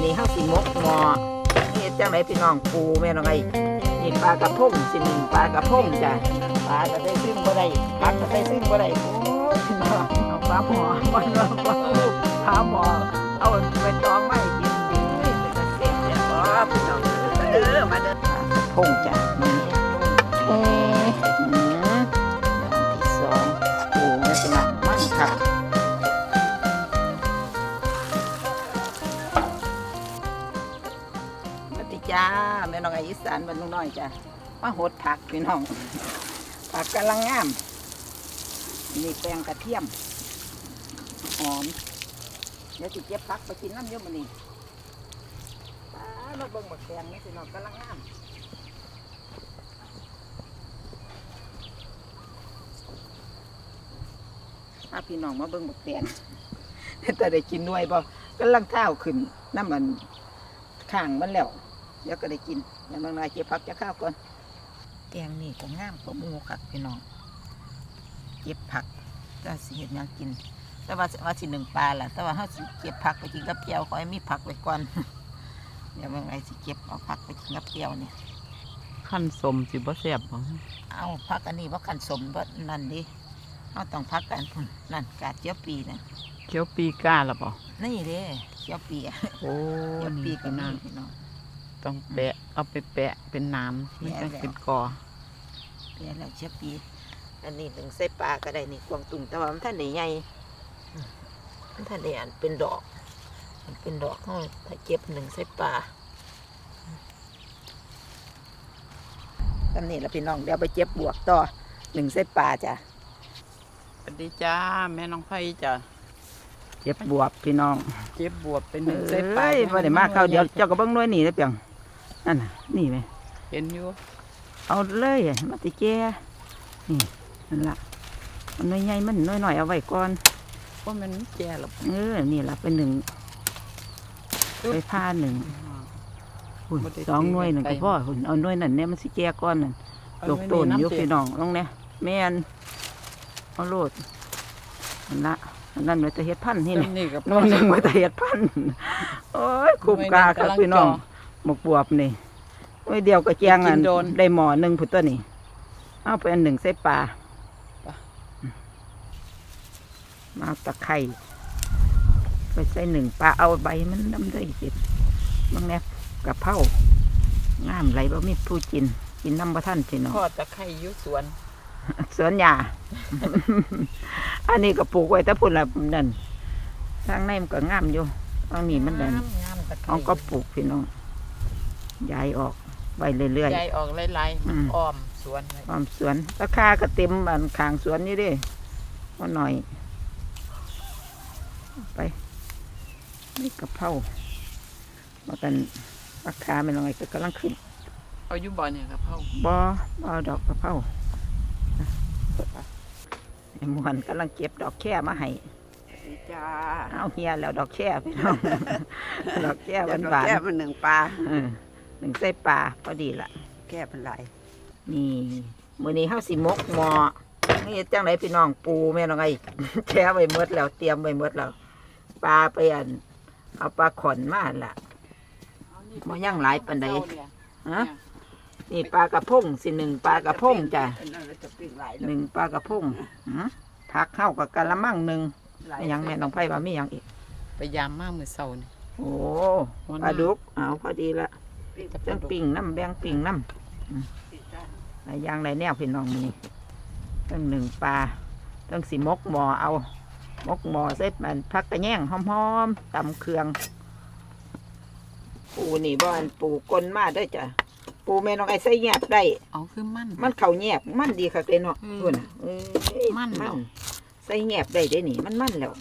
อนี้เฮาสิมกหมอนี่จังไดพี่น้องปูแม่น้องไอ้นี่ปลากระพงสิหนึ่งปลากระพงจ้ะปลาก็ได้ซึ่งบ่ได้ผักก็ได้ซึ่งบ่ได้โอ้พี่น้องเอาปลาหมอบ่เนาะบ่ปลาหมอเอาไปตองไว้กินดีเป็นตะเสียบเนี่ยบ่พี่น้องเด้อมาเด้อปลากระพงจ้ะนี่ จ้าแม่น้องไออีสานบ้านลุงน้อยจ้ามาหดผักพี่น้อง ผักกำลังงามนี่แปลงกระเทียมหอมเดี๋ยวสิเก็บผักไปกินน้ำเยอะมันนี่ป้ามาเบิ่งบักแตงนี่พี่น้องกำลังงามพาพี่น้องมาเบิ่งบักแตงแต่ได้กินด้วยบ่กำลังเท้าขึ้นน้ำมันข้างมันแล้ว เดี๋ยวก็ได้กินอย่างน้อยๆเก็บผักจะข้าวก่อนแกงนี่ก็งามกว่าหมูค่ะพี่น้องเก็บผักจะสิเห็ดหยังกิน แต่ว่าว่าสิหนึ่งปลาล่ะ แต่ว่าเขาสิเก็บผักไปกินกับเกี๊ยวขอให้มีผักไว้ก่อน เดี๋ยวเมื่อไงสิเก็บเอาผักไปกินกับเกี๊ยวเนี่ยขั้นสมสิบ่แซ่บบ่เอาผักอันนี้ว่าขันสมว่านั่นดิเอาต้องพักกันพุ่นนั่นกาดเจียวปีนะเคี้ยวปีก้าละบ่นี่เด้เจียวปีอะโอ้เจียวปีนี่กับนั่นี่นพี่น้อง ต้องแปะ เอาไปแปะเป็นน้ำไม่ต้องแปะแล้วเป็นกอเปียแล้วเชียปี อันนี้ถึงใส่ปลาก็ได้นี่กวางตุ่มแต่ว่ามันท่านได้ใหญ่มันท่านได้อันเป็นดอก มันเป็นดอกเขาถ้าเก็บหนึ่งใส่ปลาตำนี้ละพี่น้องเดี๋ยวไปเจ็บบวกต่อหนึ่งใส่ปลาจ้ะสวัสดีจ้าแม่น้องไผ่จ้ะเจ็บบวบพี่น้อง เจ็บบวบเป็นเอหนึ่งใส่ปลา้ยมาได้มาเข้าวเดียวเจ้าก็เบิ้งด้วยนี่นะเปียง นั่นน่ะ นี่ไหมเห็นอยู่เอาเลยมาติแกนี่นั่นละมันน้อยใหญ่มันน้อยหน่อยๆเอาไว้ก่อนว่ามันแก่หรอเออนี่ละเป็นหนึ่งไปผ้าหนึ่งอุ้ยสองหน่วยหนึ่งก็พ่อหุ่นเอาหน่วยนั่นเนี่ยมันสิแก่ก้อนนั่นตกต้นอยู่พี่น้องลงเนี่ยแม่นเอาโลดอันละอันนั้นไว้แต่เฮ็ดพันธุ์นี่นี่นี่นี่กับน้องหนึ่งไว้แต่เฮ็ดพันธุ์โอ้ยคุ้มกาครับพี่น้อง หมกบวบนี่หน่วยเดียวก็แจงอันได้หมอหนึ่งพุ่นตัวนี่เอาไปอันหนึ่งใส่ปลามาเอาตะไคร้ไปใส่หนึ่งปลาเอาใบมันน้ำได้จิตบางแนบกะเพรางามไหลบ่มีผู้กิน กินน้ำบ่ท่านพี่น้อง พ่อตะไคร้อยุสวน สวนยา อันนี้ก็ปลูกไว้แต่พุ่นละนั่นทางในมันก็งามอยู่ทางนี้มันนั่นงามตะไคร้เอาก็ปลูกพี่น้อง ย้ายออกไว้เรื่อย ใหญ่ออกไล่ๆมันอืมอ้อมสวนเลยๆความสวนราคาก็เต็มอันข้างสวนนี่เด้ว่าหน่อยไปนี่กะเพรามากันราคาไม่น้อยก็กำลังขึ้น เอาอยู่บ่อเนี่ยครับพ่อบอเอาดอกกระเพราไอ้หมวนกำลังเก็บดอกแค่มาให้จ้าเอาเฮียแล้วดอกแค่พี่น้อง ดอกแค่หวานหวานแก้มันหนึ่งปลาๆเออ หนึ่งใส่ปลาพอดีละแก้เป็นไรนี่มื้อนี้เฮาสิมกหมอนี่จังไดพี่น้องปูแม่น้องไอ้แช่ไว้หมดแล้วเตรียมไว้หมดแล้วปลาไปอันเอาปลาขอนมาหั่นล่ะบ่ย่างหลายปานใดฮะนี่ปลากระพงสิหนึ่งปลากระพงจ้ะจะปิ้งหลายหนึ่งปลากระพงหือผักเข้ากับกะละมังหนึ่งไม่ยังแม่น้องไผ่ว่ามีหยังอีกไปยามมากมือเสาร์นี่โอ้วันปลาดุกเอาพอดีละ จะเป็จันงปิ่งน้ำแบงปิ่งน้ำอืมหลายอย่างหลายแนวพี่น้องมีตั้งหนึ่งปลาตั้งสีมกหมอเอา มกหมอใส่มันพักกระแยงหอมๆตำเครื่อง ปูนี่บ้านปูกลนมาได้อจ้ะปูแม่น้องไอ้ใส่แยบได้เอาคือมันมันเข่าแยบมันดีค่ะเลยเนาะอืมดูนะเอ้ยมันเนาะใส่แยบได้เด้นี่มันมันแล้ว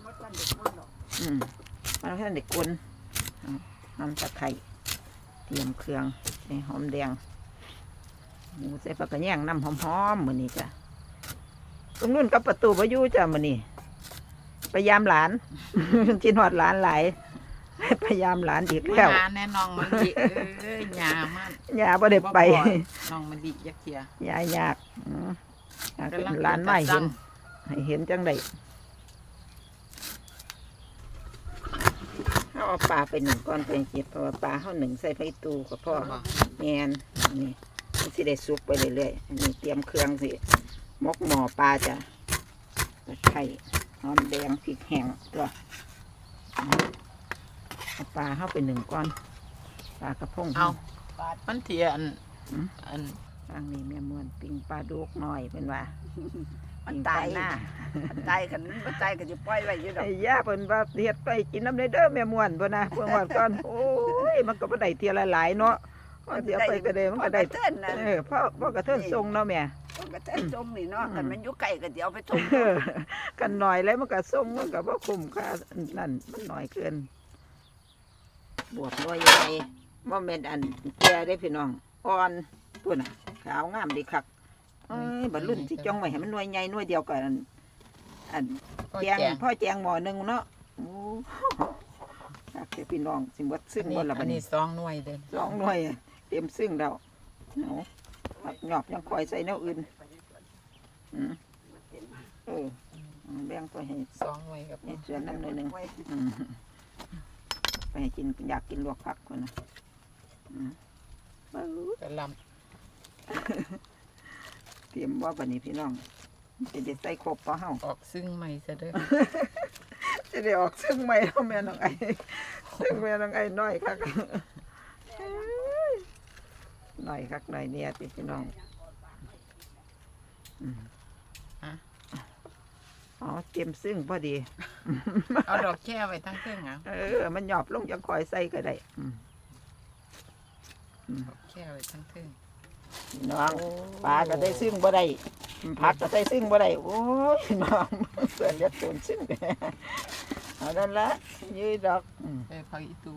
อืมมันท่านเด็กกวนเอาน้ำตะไคร้ เตรียมเครื่องใส่หอมแดงหมูใส่ปลากระแยงน้ำหอมๆมือนี้จ้ะตรงนู้นกับประตูพายุจ้ะมือนี้พยายามหลาน จินหอดหลานหลายพยายามหลานอีกมาแล้วหาแน่น้องมันดิเอ้ยยามันยาบ่ได้ไป บ่บ่น้องมันดิยักเทียยายยากอืมอยากกำลังหลานไม่จะสั่เห็นงให้เห็นจังได เฮเขาเอาปลาไปหนึ่งก้อนไปเก็บเพราะว่าปลาเขาหนึ่งใส่ไฟตูกับพ่อแมนอันนี้มันสิได้ซุปไปเรื่อยๆอันนี้เตรียมเครื่องสิมกหมอปลาจ้ะตะไคร้หอมแดงพริกแห้งตัวเอาปลาเข้าไปหนึ่งก้อน ปลากระพงเอามันเทียนอันทางนี้แม่มวนปิ้งปลาดุกหน่อยเป็นว่า มันปิ้งปตาลายหน้ามันตายกันมันตายกันจะปล่อยไว้อยู่ดอกไอ้ย่าเพิ่นว่าเฮ็ดไปกินน้ำในเด้อแม่ม่วนเพิ่นนะเพิ่นว่าก่อนโอ้ยมันก็บ่ได้เที่ยละหลายเนาะมันสิเอาไปก็ได้มันก็ได้เต้นนะเออพ่อพ่อกระเทินทรงเนาะแม่มันก็เต้นจมนี่เนาะกันมันอยู่ไกลก็เดี๋ยวเอาไปทุบเออกันหน่อยแล้วมันก็ทรงมันก็บ่คุ้มค่านั่นมันน้อยเกินบวชน้อยใหญ่บ่แม่นอันแก่ได้พี่น้องอ่อนพุ่นน่ะขาวงามดีคัก เอ้ยบัดรุ่นสิจ้องไว้ให้มันหน่วยใหญ่หน่วยเดียวกันอันอันก็แจงแจงพ่อแจงหมอหนึ่งเนาะโอ้อยากให้พี่น้องสิบดซึ่งอันบนี้นละบัอัดนนี้นี้สองหน่วยเด่นสองหน่วยอะเตรียมซึ่งแล้วเอาผักหยอบยังคอยใส่แนวอื่นอืมเออเอาแบ่งไปให้ สองหน่วยกับให้เสือน้ำหน่อยหนึ่งอืมไปให้กินอยากกินลวกผักคนนะอืมเบิ้งกระล เตรียมว่าบัดนี้พี่น้องจะได้ใส่ครบพอเฮาำออกซึ่งใหม่ซะเด้อจะได้ออกซึ่งใหม่แล้วแม่น้องไอ้ซึ่งแม่น้องไอ้น้อยคักน้อยคักน้อยเนี่ยติพี่น้องอืมอะอ๋อเตรียมซึ่งพอดี เอาดอกแค่ไว้ทั้งเครื่องเอาเออ มันหยอบลงยังคอยใส่ก็ได้อืมดอกแค่ไว้ทั้งเครื่องพี่ น้องปลาก็ได้ซึ่งบ่ได้ผักก็ได้ซึ่งบ่ได้โอ้ยพี่น้องเสือเลียดโดนซึ่งเอานั่นละยืดดอกอืมไปพักอีตู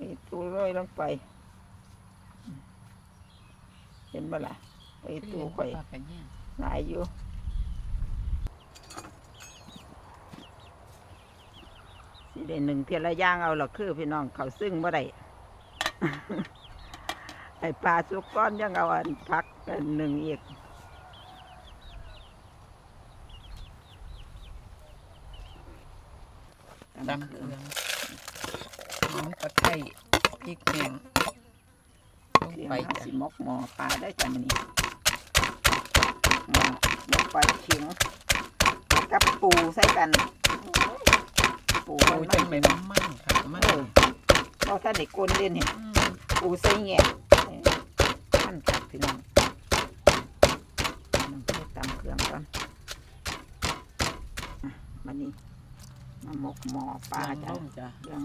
นี่ตูโรยลงไป เห็นบ่ล่ะไปตูข่อยปลากันเนี่ยหลายอยู่สิได้หนึ่งเทียละอย่างเอาหรอกคือพี่น้องเขาซึ่งบ่ได้ไอ้ปลาสุกก้อนยังเอาอันพักอันหนึ่งอีกตำเครื่องหอมตะไคร้พริกแห้งลงเดี๋ยวไปเราจ้ะสิมกหมอปลาได้จ้ะมันนี่หมอหมกปลาเข็งกับปูใส่กัน ปูปูมันจัมังนไปมันมันค่ะมันเออเราถ้าเด็กกลนเล่นเนี่ยอืมปูใส่แง่ มันกัดพี่น้องน้ำเพื่อตำเครื่องก่อนอะมันนี้มาหมกหมอปลาลจ้ะงจ้ะเรื่อง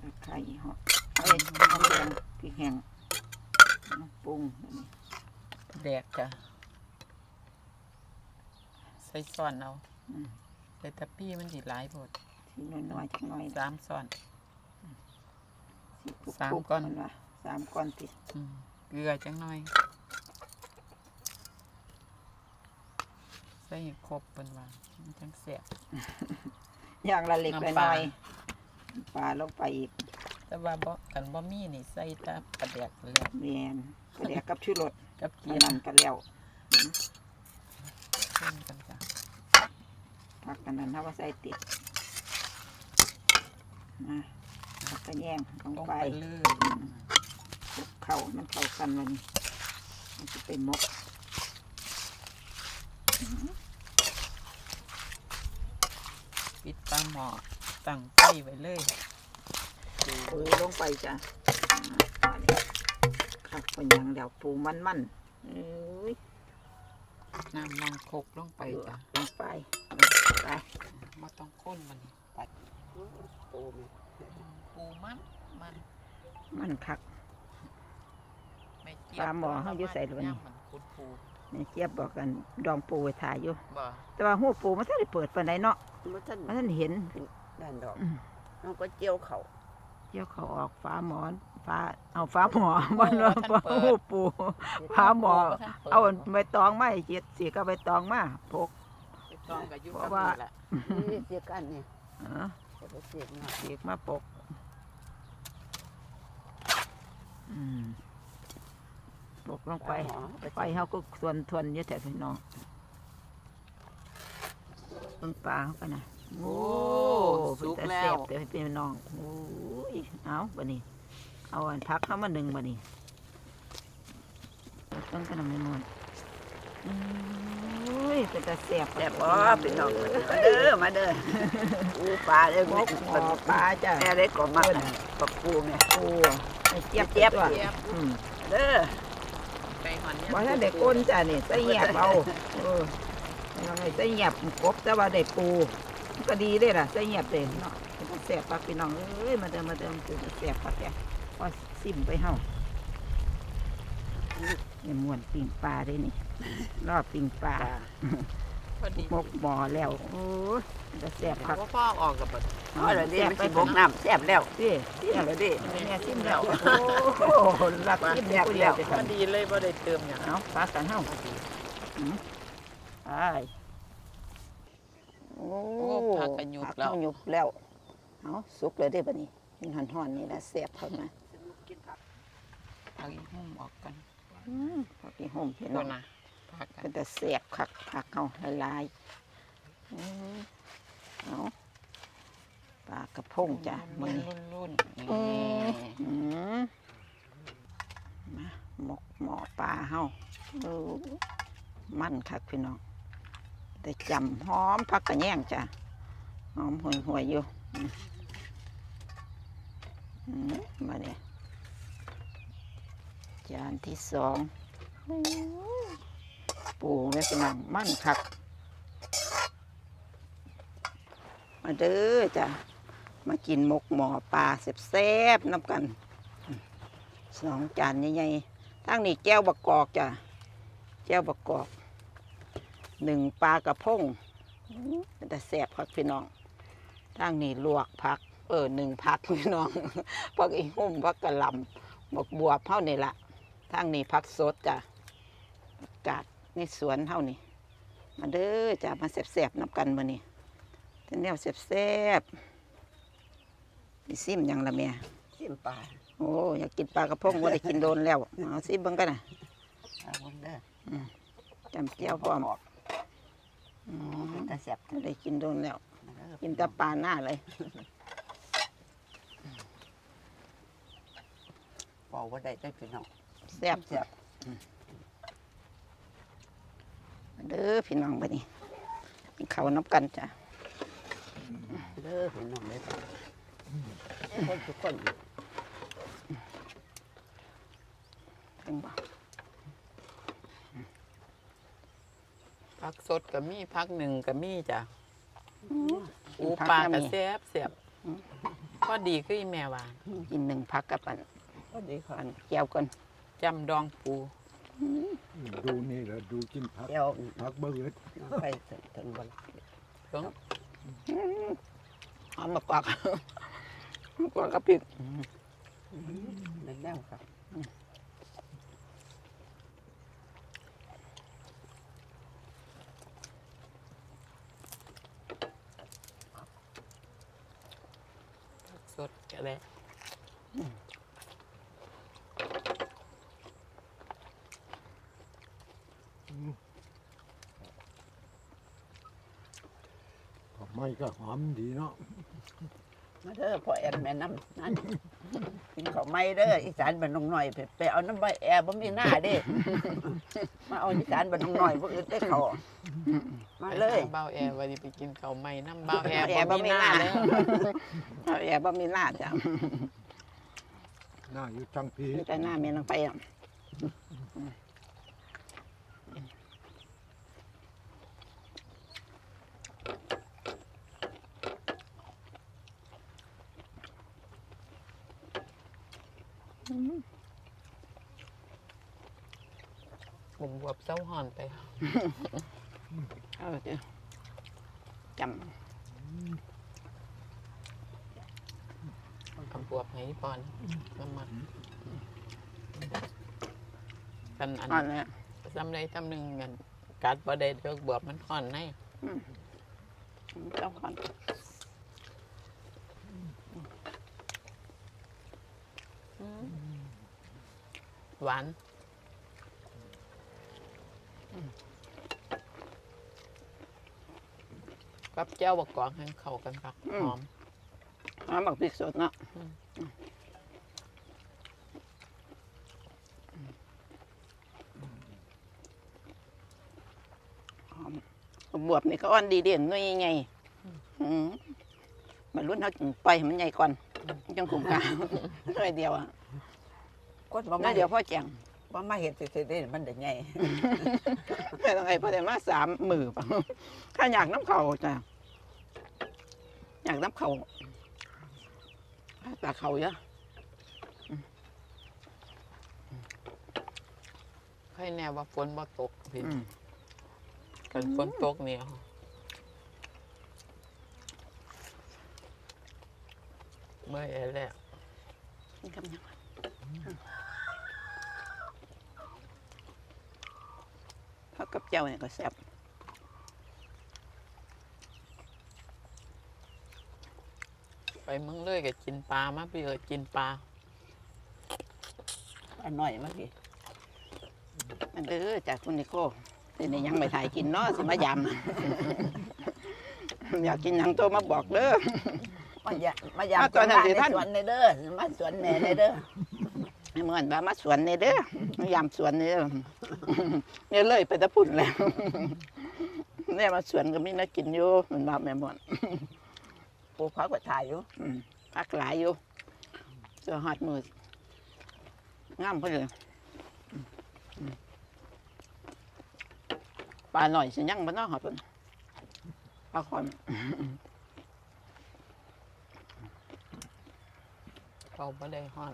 ตะไคร้เหาะเอ้ยน้ำแดงพริกแห้งน้ำปรุงอันนี้แดกจ้ะใส่ซ้อนเอาอืมแต่ตะปี้มันสิหลายบดทีน้อยๆจักหน่อยสามซ้อนสิปุ๊บสามปุ๊บก้อนมันว่า สามก้อนติดอืมเกลือจังหน่อย ใส่ให้ครบเป็นว่ามันจังแซ่บอย่างละเล็กละน้ำปลา น้อยปลาลงไปอีกแต่ว่าบ่กันบ่มีนี่ใส่แตะปลาแดกแล้วแมนกระเดียกกับชูรสกับเกีเกียยร์นกันแล้วเพิ่มกันจ้ะพักกันนั้นถ้าว่าใส่ติดนะพักกันแย่งลงลงไปไปเลยคลุก เข่ามันเข้ากันวันนี้มันจะเป็นมกปิดปลาหม้อตั้งไฟไว้เลยปูลงไปจ้ะอ่าอันนี้คักเป็นอย่างเดียวปูมันมันๆเอ้ยน้ำมันโคกลงไปจ้ะลงไปไปบ่ต้องข้นมันนี่ปัดปูแม่ปูมัน มัน มันคักไม่เจี ปลาหม้อเฮาอยู่ใส่ด้วยนี่ย่ำมันคุดปูนี่เจี๊ยบบอกกันดองปูไว้ถ่ายอยู่ บ่แต่ว่าหัวปูมันถ้าได้เปิดปานใดเนาะมันท่านมันท่านเห็นด้านดอกอืมน้องก็เจียวเขาเจียวเขาออกฟ้าหมอนฟ้าเอาฟ้าหมอมันว่าฟ้าหัวปูฟ้าหมอ เอาใบตองมาให้เจ็ดสีก็ใบตองมาพกไปตองกับยุเพกับราะว่านี่แหละนี่เสียกันเนี่ยเออจะไปเสียหน่อยสีกมาปกอืม ปกลงไปหมอไฟเขาก็ทวนทวนๆอยู่แต่พี่น้องเบิ่งปลาเขากันนะโอ้สุกเป็นตาแล้ซ่วบเดี๋ยวให้พี่น้องโอ้ยเอาบัดนี้ เอาอันพักเข้ามาหนึ่งบัดนี้ต้องกระนำไม่หมดโอ้ยเป็นตาแซ่บแซ่บบ่พี่น้องมาเด้อมาเด้ออูปลาเด้อมกหมอปลาจ้ะแม่ได้ก็มาปลาปูแม่โอ้ยเจี๊ยบเจี๊ยบตัวเจี๊ยบอืมเด้อไป หอนเนี่ยบ่ถ้าได้ก้นจ้ะนี่ใส่เงียบเอาเออยังไงใส่เงียบกบแต่ว่าได้ปูมันก็ดีเด้ล่ะใส่เงียบเด้เนาะเป็นตาแซ่บปักพี่น้องเอ้ยมาเดิมมาเดิมเป็นตาแซ่บปักแกพอซิมไปเฮาเนี่ยม่วนปิ่งปลาได้นี่รอบปิ่งปลา พอดีมกหมอแล้วโอ้ยจะแซ่บคักว่าพ่อออกกับบัดอ๋อแล้วนี่มันสิบกน้ำแซ่บแล้วสิแซ่บแล้วดิ แม่ซิมแล้ว โอ้โหรักซิมแล้วเดียวไปพกัอนดีเลยบ่ได้เติมอย่างเอาปลากันเฮาอืมไปโอ้โอ้ผักกระยุบผักแล้วเฮาหยุบแล้วเอาสุกเลยเด้อบัดนี้เป็นห่อนๆนี่แหละแซ่บเข้ามาผักอีหุ่มออกกันอืมผักอีห่มพี่ตัน้วองนะ ผักกัเป็นนแต่แซ่บคักผักเฮาละลายอืมเอาปลากระพงจ้ะมื้อนี้รุ่นๆอืนี่อืมมาหมกหมอปลาเฮาเออมันคักพี่น้องแต่จำหอมพักกระแยงจ้ะหอมห่วยห่วยๆอยู่อืมอืมมาเนี่ยจานที่สองอู้ ปูแม่พี่น้องมั่นคัก มาเด้อจ้ะมากินหมกหมอปลาแซ่บๆน้ำกันสองจานใหญ่ๆทั้งนี้แก้วบักกอกจ้ะแก้วบักกอกหนึ่งปลากระพงแต่แซ่บพักพี่น้องทั้งนี้ลวกผัก เออหนึ่งผักพี่น้องผักอีหุ่มผักกะลำบักบวบเท่านี่ละทั้งนี้ผักสดจ้ะกาศ ในสวนเท่านี้มาเด้อจ้ะมาแซ่บๆน้ำกันมานี่แต่แนวแซ่บๆมีซิมหยังละแม่ชิมปลาโอ้อยากกินปลากระพงว่าได้กินโดนแล้วเอาซิมเบิ่งกันนะเอาเบิ่งเด้อจำเจียวพร้อมออกอือ๋อมเป็นตาแซ่บได้กินโดนแล้วมาเด้อกินแต่ปลาหน้าเลยบอกว่าได้ได้พี่น้องแซ่บแซ่บมา เด้อพี่น้องบัดนี้กินข้าวน้ำกันจ้ะเด้อพี่น้องเด้อคนทุกคนถึงบ่ผักสดก็มีผักหนึ่งก็มีจ้ะกิอูนผักปลาน้ำก็นี่แซ่บแซ่บพอดีคืออีแม่ว่ากินหนึ่งผักกับอันก็ดีค่ะอันแก้วกันจำดองปู ดูนี่แหละดูกินผักเดี๋ยวผักเบิดไปถึงบนเพิ่งเอามากวักกวักกับพริกนั่นแล้วครับผักสดก็ได้ ก็ไม่ก็หอมดีเนาะมาเด้อพ่อแอนแม่น้ำนั่นกินข้าวไม่เด้ออีสานบ้านนองหน่อยไปไปเอาน้ำใบแอร์บ่มีหน้าเด้ มาเอาอีสานบ้านนองหน่อยบ่อื่นได้เขามาเลยไปหเบ้าแอร์วันนี้ไปกินข้าวใหม่น้ำเบ้าแอร์แอร์บ่บ่มีมีหหน้าน้าเลยเอาแอร์บ่มีหน้าจ้ะหน้าอยู่ทั้งพีมีแต่หน้ามีนางไปอะ ผมบวบเส้าห่อนไปเออเดี๋ยวจกับบวบให้พอนน้ำมันกันอันำอ่อนเลยซ้ำใดซ้ำหนึ่งกันกัดบ่ได้เลือกบวบมันห่อนในเจ้าก่อนหวาน กับเจ้าบักกอกให้เข้ากันครับหอมหอมบักพริกสดเนาะอืม หอมบวบนี่ก็อ่อนดีเด่นน้อยไงอืมมันรุ่นเขาจึงปล่อยให้มันใหญ่ก่อนจังคุ้มค่าน้อยเดียวอะคนบ่น้มาอยเดียวพ่อแจง บ่มาเฮ็ดซื่อๆเด้มันได้ใหญ่แต่ต้องไงพอได้มาสามมือปะถ้าอยากน้ำเขาจ้ะอยากน้ำเขาตาเขาเยอะใครแน่ว่าฝนบ่ตกพี่อืมกันฝนตกเนี่ยเมื่อยแล้ว นี่คำยัง พักกับเจ้าเนี่ยก็แซ่บไปเมืองเลยก็กินปลามาพี่เออกินปลาอันหน่อยมาพี่มันเออจากคุณนิโก้แต่นี่ยังไม่ถ่ายกินเนาะสิมายำอยากกินหยังโตมาบอกเด้อมายามมายามอะตอนนั้นสิท่านสวนในเด้อมาสวนแหน่ในเด้อให้เหมือนว่ามาสวนนี่เด้อ มายำสวนนี่เด้อเนี่ยเลยไปตะพุ่นแล้วเนี่ยมาสวนก็มีนักกินอยู่เหมือนว่าแม่หมอนปลูกผักก็ถ่ายอยู่อืมพักหลายอยู่เสือหอดมืองามพอเลยอืมปลาหน่อยสิยังบ้านนอกหอดเพิ่นปลาคอนเขาบ่ได้ฮ้อน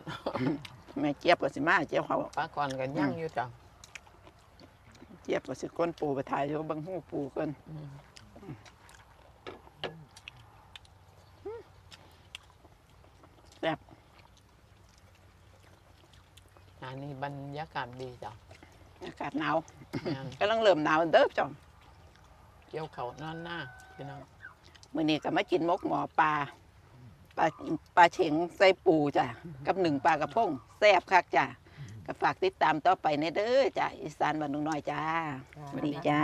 แม่เจี๊ยบก็สิมาเจี๊ยบเขาปลาก่อนกันย่างอยู่จ้ะเจี๊ยบก็สิก้นปูไปถ่ายอยู่เบังหูปูเกินอืมอันนี้บรรยากาศดีจ้ะอากาศหนาวแม่นกำลังเริ่มหนาวเด้อจ้ะเกี่ยวเขานอนหน้าพี่น้องมื้อนี้ก็มากินมกหมอปลา ปลาปลาเฉงใส่ปูจ้ะกับหนึ่งปลากระพงแซ่บคักจ้ะก็ฝากติดตามต่อไปในเด้อจ้ะอีสานบ้านนุ่งน้อยจ้าสวัสดีจ้า